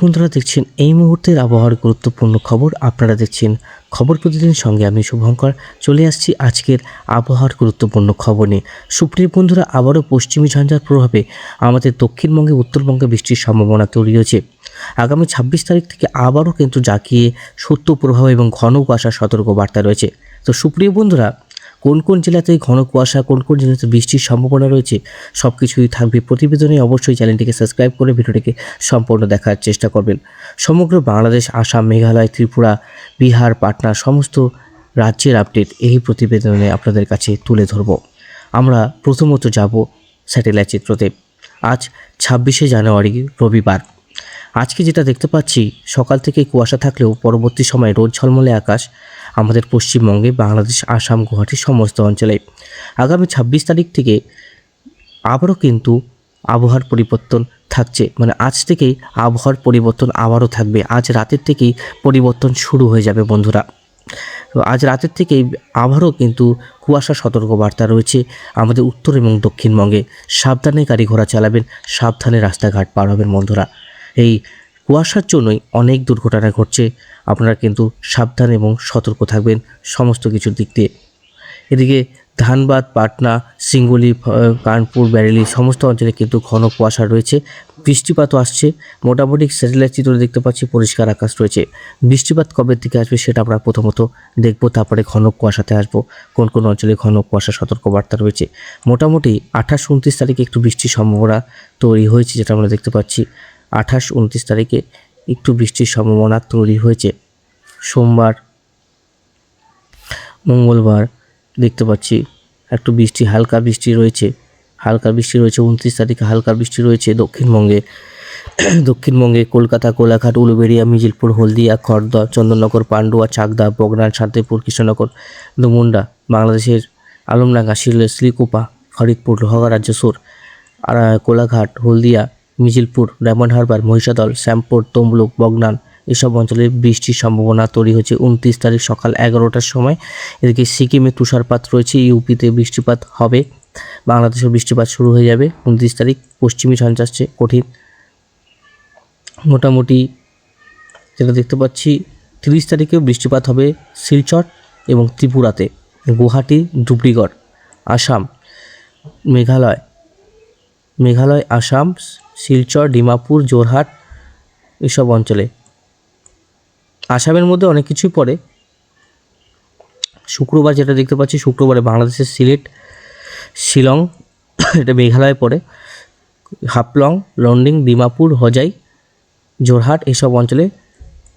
বন্ধুরা দেখছেন এই মুহূর্তের আবহাওয়ার গুরুত্বপূর্ণ খবর। আপনারা দেখছেন খবর প্রতিদিন সঙ্গে আমি শুভঙ্কর। চলে আসছি আজকের আবহাওয়ার গুরুত্বপূর্ণ খবর নিয়ে। সুপ্রিয় বন্ধুরা, আবারও পশ্চিমী ঝঞ্ঝার প্রভাবে আমাদের দক্ষিণবঙ্গে, উত্তরবঙ্গে বৃষ্টির সম্ভাবনা তৈরি হয়েছে। আগামী ছাব্বিশ তারিখ থেকে আবারও কিন্তু জাকিয়ে সত্য প্রভাব এবং ঘন কুয়াশার সতর্ক বার্তা রয়েছে। তো সুপ্রিয় বন্ধুরা কোন কোন জেলাতে ঘন কুয়াশা, কোন কোন জেলাতে বৃষ্টির সম্ভাবনা রয়েছে সব কিছুই থাকবে প্রতিবেদনে। অবশ্যই চ্যানেলটিকে সাবস্ক্রাইব করে ভিডিওটিকে সম্পূর্ণ দেখার চেষ্টা করবেন। সমগ্র বাংলাদেশ, আসাম, মেঘালয়, ত্রিপুরা, বিহার, পাটনা, সমস্ত রাজ্যের আপডেট এই প্রতিবেদনে আপনাদের কাছে তুলে ধরব। আমরা প্রথমত যাব স্যাটেলাইট চিত্রতে। আজ ছাব্বিশে জানুয়ারি, রবিবার। আজকে যেটা দেখতে পাচ্ছি, সকাল থেকে কুয়াশা থাকলেও পরবর্তী সময়ে রোদ ঝলমলে আকাশ। আমাদের পশ্চিমবঙ্গে বাংলাদেশ, আসাম গুয়াহাটির সমস্ত অঞ্চলে। আগামী ছাব্বিশ তারিখ থেকে আবারও কিন্তু আবহাওয়ার পরিবর্তন থাকছে। মানে আজ থেকেই আবহাওয়ার পরিবর্তন আবারও থাকবে। আজ রাতের থেকেই পরিবর্তন শুরু হয়ে যাবে বন্ধুরা। আজ রাতের থেকেই আবারও কিন্তু কুয়াশা সতর্কবার্তা রয়েছে আমাদের উত্তর এবং দক্ষিণবঙ্গে। সাবধানে গাড়ি ঘোড়া চালাবেন, সাবধানে রাস্তাঘাট পার হবেন বন্ধুরা। এই কুয়াশার জন্যই অনেক দুর্ঘটনা ঘটছে। আপনারা কিন্তু সাবধান এবং সতর্ক থাকবেন সমস্ত কিছুর দিক দিয়ে। এদিকে ধানবাদ, পাটনা, সিঙ্গুলি কানপুর, ব্যারেলি সমস্ত অঞ্চলে কিন্তু ঘন কুয়াশা রয়েছে। বৃষ্টিপাতও আসছে। মোটামুটি স্যাটেলাইট চিত্র দেখতে পাচ্ছি, পরিষ্কার আকাশ রয়েছে। বৃষ্টিপাত কবে থেকে আসবে সেটা আমরা প্রথমত দেখব, তারপরে ঘন কুয়াশাতে আসব। কোন কোন অঞ্চলে ঘন কুয়াশা সতর্কবার্তা রয়েছে। মোটামুটি আঠাশ, উনত্রিশ তারিখে একটু বৃষ্টির সম্ভাবনা তৈরি হয়েছে, যেটা আমরা দেখতে পাচ্ছি। আঠাশ, উনত্রিশ তারিখে একটু বৃষ্টির সম্ভাবনা তৈরি হয়েছে। সোমবার, মঙ্গলবার দেখতে পাচ্ছি একটু বৃষ্টি, হালকা বৃষ্টি রয়েছে। হালকা বৃষ্টি রয়েছে, উনত্রিশ তারিখে হালকা বৃষ্টি রয়েছে দক্ষিণবঙ্গে। দক্ষিণবঙ্গে কলকাতা কোলাঘাট উলুবেড়িয়া মিজিলপুর হলদিয়া খড়দা চন্দননগর, পান্ডুয়া, চাকদা, বগনান, শান্তিপুর, কৃষ্ণনগর, দুমুন্ডা, বাংলাদেশের আলমডাঙ্গা শিলে শ্রীকুপা, ফরিদপুর, লোহাগড়া, রাজ্যসুর, আর, কোলাঘাট, হলদিয়া মিজিলপুর ডায়মন্ড হারবার, মহিষাদল, শ্যামপুর, তমলুক, বগনান এসব অঞ্চলে বৃষ্টির সম্ভাবনা তৈরি হয়েছে। উনত্রিশ তারিখ সকাল এগারোটার সময় এদিকে সিকিমে তুষারপাত রয়েছে, ইউপিতে বৃষ্টিপাত হবে, বাংলাদেশেও বৃষ্টিপাত শুরু হয়ে যাবে। উনত্রিশ তারিখ পশ্চিমী আসছে কঠিন। মোটামুটি যেটা দেখতে পাচ্ছি, তিরিশ তারিখেও বৃষ্টিপাত হবে শিলচর এবং ত্রিপুরাতে, গুয়াহাটি, ধুবড়িগড়, আসাম, মেঘালয় মেঘালয়, আসাম, শিলচর, ডিমাপুর জোরহাট এসব অঞ্চলে। আসামের মধ্যে অনেক কিছুই পড়ে। শুক্রবার যেটা দেখতে পাচ্ছি, শুক্রবারে বাংলাদেশের সিলেট, শিলং, এটা মেঘালয়ে পড়ে। হাফলং লন্ডিং ডিমাপুর, হজাই জোরহাট এসব অঞ্চলে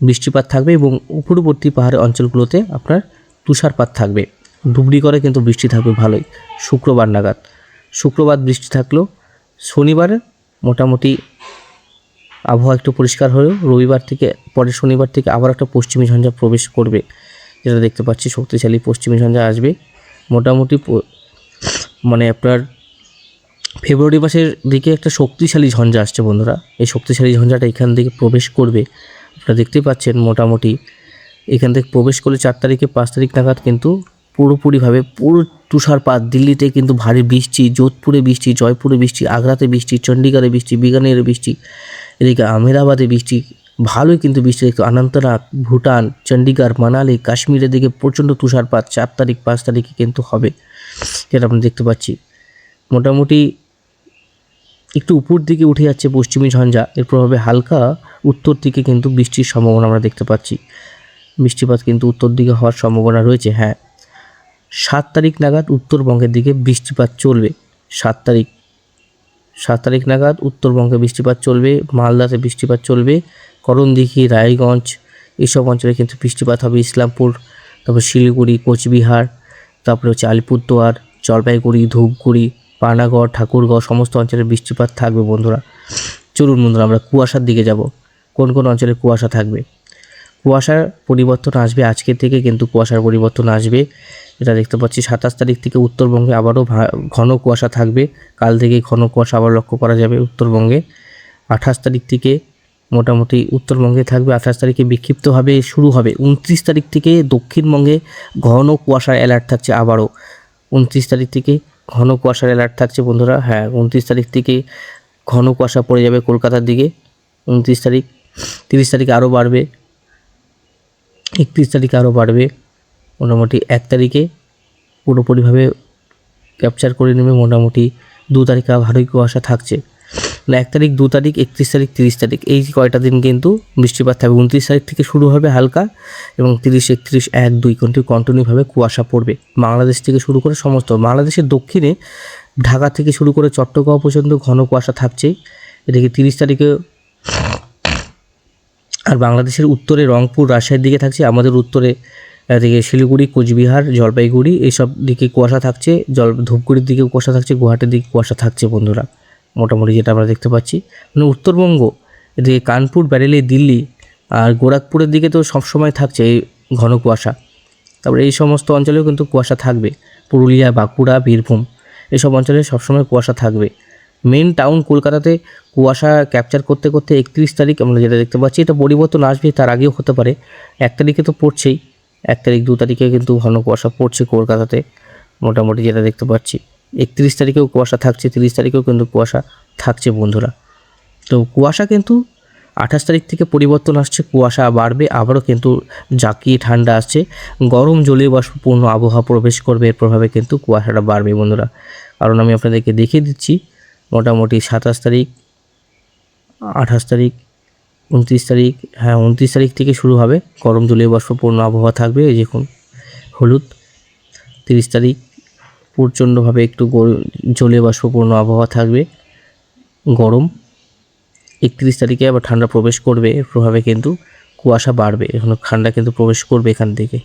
বৃষ্টিপাত থাকবে এবং উপরবর্তী পাহাড়ের অঞ্চলগুলোতে আপনার তুষারপাত থাকবে। ধুবড়িগড়ে কিন্তু বৃষ্টি থাকবে ভালোই, শুক্রবার নাগাদ। শুক্রবার বৃষ্টি থাকলেও শনিবারে মোটামুটি আবহাওয়া একটু পরিষ্কার হলেও রবিবার থেকে, পরের শনিবার থেকে আবার একটা পশ্চিমী ঝঞ্ঝা প্রবেশ করবে, যেটা দেখতে পাচ্ছি শক্তিশালী পশ্চিমী ঝঞ্ঝা আসবে। মোটামুটি মানে আপনার ফেব্রুয়ারি মাসের দিকে একটা শক্তিশালী ঝঞ্ঝা আসছে বন্ধুরা। এই শক্তিশালী ঝঞ্ঝাটা এখান থেকে প্রবেশ করবে। আপনারা দেখতেই পাচ্ছেন মোটামুটি এখান থেকে প্রবেশ করলে চার তারিখে পাঁচ তারিখ নাগাদ কিন্তু পুরোপুরিভাবে পুরো তুষারপাত, দিল্লিতে কিন্তু ভারী বৃষ্টি, যোধপুরে বৃষ্টি, জয়পুরে বৃষ্টি, আগ্রাতে বৃষ্টি, চণ্ডীগড়ে বৃষ্টি, বিকানেরে বৃষ্টি, এদিকে আমেদাবাদে বৃষ্টি, ভালোই কিন্তু বৃষ্টি দেখতে, অনন্তনাগ, ভুটান, চণ্ডীগড়, মানালি, কাশ্মীরের দিকে প্রচণ্ড তুষারপাত, চার তারিখ, পাঁচ তারিখে কিন্তু হবে, যেটা আমরা দেখতে পাচ্ছি। মোটামুটি একটু উপর দিকে উঠে যাচ্ছে পশ্চিমী ঝঞ্ঝা, এর প্রভাবে হালকা উত্তর দিকে কিন্তু বৃষ্টির সম্ভাবনা আমরা দেখতে পাচ্ছি। বৃষ্টিপাত কিন্তু উত্তর দিকে হওয়ার সম্ভাবনা রয়েছে হ্যাঁ। সাত তারিখ নাগাদ উত্তরবঙ্গের দিকে বৃষ্টিপাত চলবে। সাত তারিখ। সাত তারিখ নাগাদ উত্তরবঙ্গে বৃষ্টিপাত চলবে, মালদাতে বৃষ্টিপাত চলবে, করণদিঘি, রায়গঞ্জ এসব অঞ্চলে কিন্তু বৃষ্টিপাত হবে ইসলামপুর, তারপর শিলিগুড়ি, কোচবিহার, তারপরে হচ্ছে আলিপুরদুয়ার, জলপাইগুড়ি, ধূপগুড়ি, পানাগড় ঠাকুরগড় সমস্ত অঞ্চলে বৃষ্টিপাত থাকবে বন্ধুরা। চলুন বন্ধুরা, আমরা কুয়াশার দিকে যাব। কোন কোন অঞ্চলে কুয়াশা থাকবে? কুয়াশার পরিবর্তন আসবে আজকে থেকে, কিন্তু কুয়াশার পরিবর্তন আসবে এটা দেখতে পাচ্ছি, সাতাশ তারিখ থেকে উত্তরবঙ্গে আবারও ঘন কুয়াশা থাকবে। কাল থেকে ঘন কুয়াশা আবার লক্ষ্য করা যাবে উত্তরবঙ্গে। আঠাশ তারিখ থেকে মোটামুটি উত্তরবঙ্গে থাকবে। আঠাশ তারিখে বিক্ষিপ্তভাবে শুরু হবে। উনত্রিশ তারিখ থেকে দক্ষিণবঙ্গে ঘন কুয়াশার অ্যালার্ট থাকছে আবারও। উনত্রিশ তারিখ থেকে ঘন কুয়াশার অ্যালার্ট থাকছে বন্ধুরা। হ্যাঁ উনত্রিশ তারিখ থেকে ঘন কুয়াশা পড়ে যাবে কলকাতার দিকে। উনত্রিশ তারিখ, তিরিশ তারিখে আরও বাড়বে। একত্রিশ তারিখে আরও বাড়বে। মোটামুটি এক তারিখে পুরোপুরিভাবে ক্যাপচার করে নেবে, মোটামুটি দু তারিখে ভালোই কুয়াশা থাকছে। এক তারিখ, দু তারিখ, একত্রিশ তারিখ, তিরিশ তারিখ, এই কয়টা দিন কিন্তু বৃষ্টিপাত থাকবে। উনত্রিশ তারিখ থেকে শুরু হবে হালকা এবং তিরিশ, একত্রিশ, এক, দুই কিন্তু কন্টিনিউভাবে কুয়াশা পড়বে। বাংলাদেশ থেকে শুরু করে সমস্ত, বাংলাদেশের দক্ষিণে, ঢাকা থেকে শুরু করে চট্টগ্রাম পর্যন্ত ঘন কুয়াশা থাকছে। এদিকে তিরিশ তারিখে আর বাংলাদেশের উত্তরে রংপুর রাজশাহীর দিকে থাকছে, আমাদের উত্তরে এদিকে শিলিগুড়ি, কোচবিহার, জলপাইগুড়ি এইসব দিকে কুয়াশা থাকছে, জল, ধূপগুড়ির দিকে কুয়াশা থাকছে, গুয়াহাটির দিকে কুয়াশা থাকছে বন্ধুরা। মোটামুটি যেটা আমরা দেখতে পাচ্ছি। মানে উত্তরবঙ্গ, এদিকে কানপুর, ব্যারেলি, দিল্লি আর গোরখপুরের দিকে তো সবসময় থাকছে এই ঘন কুয়াশা। তারপরে এই সমস্ত অঞ্চলেও কিন্তু কুয়াশা থাকবে। পুরুলিয়া, বাঁকুড়া, বীরভূম, এসব অঞ্চলে সবসময় কুয়াশা থাকবে। মেন টাউন কলকাতাতে কুয়াশা ক্যাপচার করতে করতে একত্রিশ তারিখ আমরা যেটা দেখতে পাচ্ছি, এটা পরিবর্তন আসবে, তার আগেও হতে পারে। এক তারিখে তো পড়ছেই। এক তারিখ দু তারিখে কিন্তু ঘন কুয়াশা পড়ছে কলকাতাতে, মোটামুটি যেটা দেখতে পাচ্ছি। একত্রিশ তারিখেও কুয়াশা থাকছে, তিরিশ তারিখেও কিন্তু কুয়াশা থাকছে বন্ধুরা। তো কুয়াশা কিন্তু আঠাশ তারিখ থেকে পরিবর্তন আসছে, কুয়াশা বাড়বে, আবারও কিন্তু জাকিয়ে ঠান্ডা আসছে। গরম জলীয় বাষ্পপূর্ণ আবহাওয়া প্রবেশ করবে, এর প্রভাবে কিন্তু কুয়াশাটা বাড়বে বন্ধুরা। কারণ আমি আপনাদেরকে দেখিয়ে দিচ্ছি, মোটামুটি সাতাশ তারিখ, আঠাশ তারিখ উনত্রিশ তারিখ হ্যাঁ উনত্রিশ তারিখ থেকে শুরু হবে। গরম জলীয় বাষ্পপূর্ণ আবহাওয়া থাকবে, এই দেখুন, হলুদ। তিরিশ তারিখ প্রচণ্ডভাবে একটু জলীয় বাষ্পপূর্ণ আবহাওয়া থাকবে, গরম। একত্রিশ তারিখে আবার ঠান্ডা প্রবেশ করবে, এর প্রভাবে কিন্তু কুয়াশা বাড়বে, এখন ঠান্ডা কিন্তু প্রবেশ করবে এখান থেকে।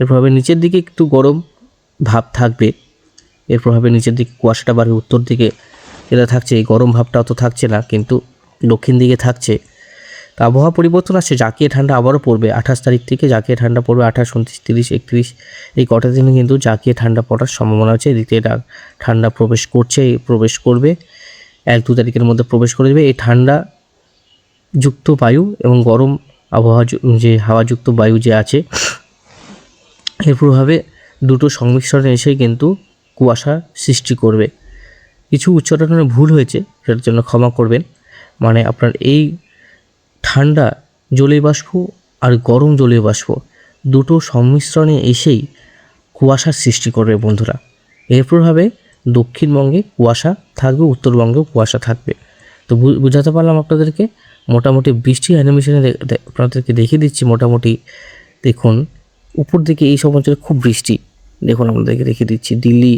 এর প্রভাবে নিচের দিকে একটু গরম ভাব থাকবে, এর প্রভাবে নিচের দিকে কুয়াশাটা বাড়বে, উত্তর দিকে যেটা থাকছে, এই গরম ভাবটা অত থাকছে না, কিন্তু দক্ষিণ দিকে থাকছে। তো আবহাওয়া পরিবর্তন আসছে। জাকিয়ে ঠান্ডা আবারও পড়বে। আঠাশ তারিখ থেকে জাকিয়ে ঠান্ডা পড়বে। আঠাশ, উনত্রিশ, তিরিশ, একত্রিশ এই কটা দিনে কিন্তু জাকিয়ে ঠান্ডা পড়ার সম্ভাবনা আছে। এদিকে ঠান্ডা প্রবেশ করছে, প্রবেশ করবে। এক, দু তারিখের মধ্যে প্রবেশ করে দেবে। এই ঠান্ডা যুক্ত বায়ু এবং গরম আবহাওয়া যু- যে হাওয়াযুক্ত বায়ু যে আছে, এর প্রভাবে দুটো সংমিশ্রণে এসে কিন্তু কুয়াশা সৃষ্টি করবে। কিছু উচ্চারণে ভুল হয়েছে, সেটার জন্য ক্ষমা করবেন। মানে আপনার এই ঠান্ডা জলীয় বাষ্প আর গরম জলীয় বাষ্প দুটো সংমিশ্রণে এসেই কুয়াশার সৃষ্টি করবে বন্ধুরা। এর প্রভাবে দক্ষিণবঙ্গে কুয়াশা থাকবে, উত্তরবঙ্গেও কুয়াশা থাকবে। তো বুঝাতে পারলাম আপনাদেরকে? মোটামুটি বৃষ্টি অ্যানিমেশনে আপনাদেরকে দেখিয়ে দিচ্ছি মোটামুটি। দেখুন, উপর দিকে এই সব অঞ্চলে খুব বৃষ্টি। দেখুন, আপনাদেরকে দেখিয়ে দিচ্ছি। দিল্লি,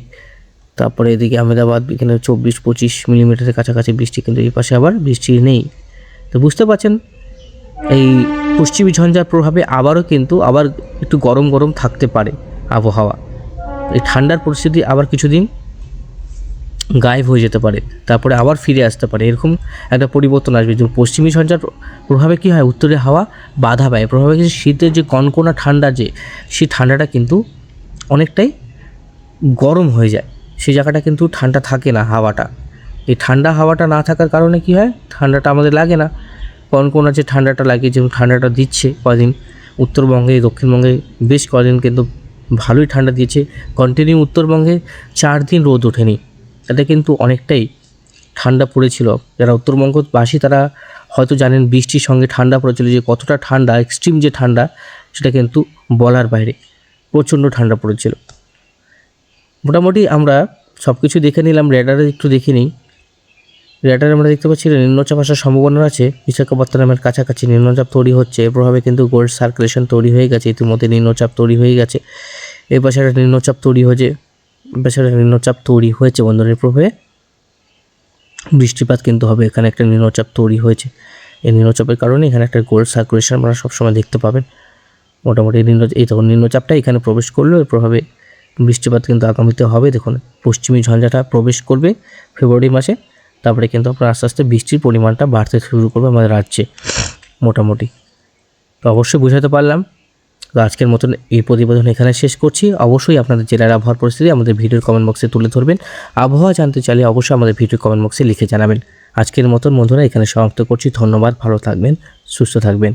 তারপরে এদিকে আহমেদাবাদ, এখানে চব্বিশ পঁচিশ মিলিমিটারের কাছাকাছি বৃষ্টি, কিন্তু এই পাশে আবার বৃষ্টি নেই। তো বুঝতে পারছেন? এই পশ্চিমী ঝঞ্ঝার প্রভাবে আবারও কিন্তু আবার একটু গরম গরম থাকতে পারে আবহাওয়া। এই ঠান্ডার পরিস্থিতি আবার কিছুদিন গায়েব হয়ে যেতে পারে, তারপরে আবার ফিরে আসতে পারে। এরকম একটা পরিবর্তন আসবে। যে পশ্চিমী ঝঞ্ঝার প্রভাবে কী হয়? উত্তরে হাওয়া বাধা পায়। প্রভাবে কিন্তু শীতের যে কনকনা ঠান্ডা যে, সেই ঠান্ডাটা কিন্তু অনেকটাই গরম হয়ে যায়। সেই জায়গাটা কিন্তু ঠান্ডা থাকে না হাওয়াটা। এই ঠান্ডা হাওয়াটা না থাকার কারণে কি হয়? ঠান্ডাটা আমাদের লাগে না। কনকনা যে ঠান্ডাটা লাগে যেমন ঠান্ডাটা দিচ্ছে কদিন, উত্তরবঙ্গে, দক্ষিণবঙ্গে বেশ কদিন কিন্তু ভালোই ঠান্ডা দিয়েছে। কন্টিনিউ উত্তরবঙ্গে চার দিন রোদ ওঠেনি। তাতে কিন্তু অনেকটাই ঠান্ডা পড়েছিল। যারা উত্তরবঙ্গবাসী তারা হয়তো জানেন বৃষ্টির সঙ্গে ঠান্ডা পড়েছিল যে কতটা ঠান্ডা এক্সট্রিম যে ঠান্ডা, সেটা কিন্তু বলার বাইরে প্রচণ্ড ঠান্ডা পড়েছিল। মোটামুটি আমরা সব কিছু দেখে নিলাম রেডারে একটু দেখে নিই। রেডারে আমরা দেখতে পাচ্ছি নিম্নচাপ আসার সম্ভাবনা আছে। বিশাখাপত্তনমের কাছাকাছি নিম্নচাপ তৈরি হচ্ছে। এর প্রভাবে কিন্তু গোল্ড সার্কুলেশন তৈরি হয়ে গেছে। ইতিমধ্যে নিম্নচাপ তৈরি হয়ে গেছে। এই পাশে একটা নিম্নচাপ তৈরি হয়েছে। পাশে একটা নিম্নচাপ তৈরি হয়েছে বন্ধনের প্রভাবে বৃষ্টিপাত কিন্তু হবে। এখানে একটা নিম্নচাপ তৈরি হয়েছে। এই নিম্নচাপের কারণে এখানে একটা গোল্ড সার্কুলেশন আপনারা সবসময় দেখতে পাবেন। মোটামুটি নিম্ন, এই তখন নিম্নচাপটা এখানে প্রবেশ করল এর প্রভাবে বৃষ্টিপাত কিন্তু আগামীতে হবে। দেখুন, পশ্চিমী ঝঞ্ঝাটা প্রবেশ করবে ফেব্রুয়ারি মাসে। তারপরে কিন্তু আপনার আস্তে আস্তে বৃষ্টির পরিমাণটা বাড়তে শুরু করবে আমাদের রাজ্যে, মোটামুটি। তো অবশ্যই বুঝাতে পারলাম। তো আজকের মতন এই প্রতিবেদন এখানে শেষ করছি। অবশ্যই আপনাদের জেলার আবহাওয়ার পরিস্থিতি আমাদের ভিডিওর কমেন্ট বক্সে তুলে ধরবেন। আবহাওয়া জানতে চাইলে অবশ্যই আমাদের ভিডিওর কমেন্ট বক্সে লিখে জানাবেন। আজকের মতন বন্ধুরা এখানে সমাপ্ত করছি। ধন্যবাদ, ভালো থাকবেন, সুস্থ থাকবেন।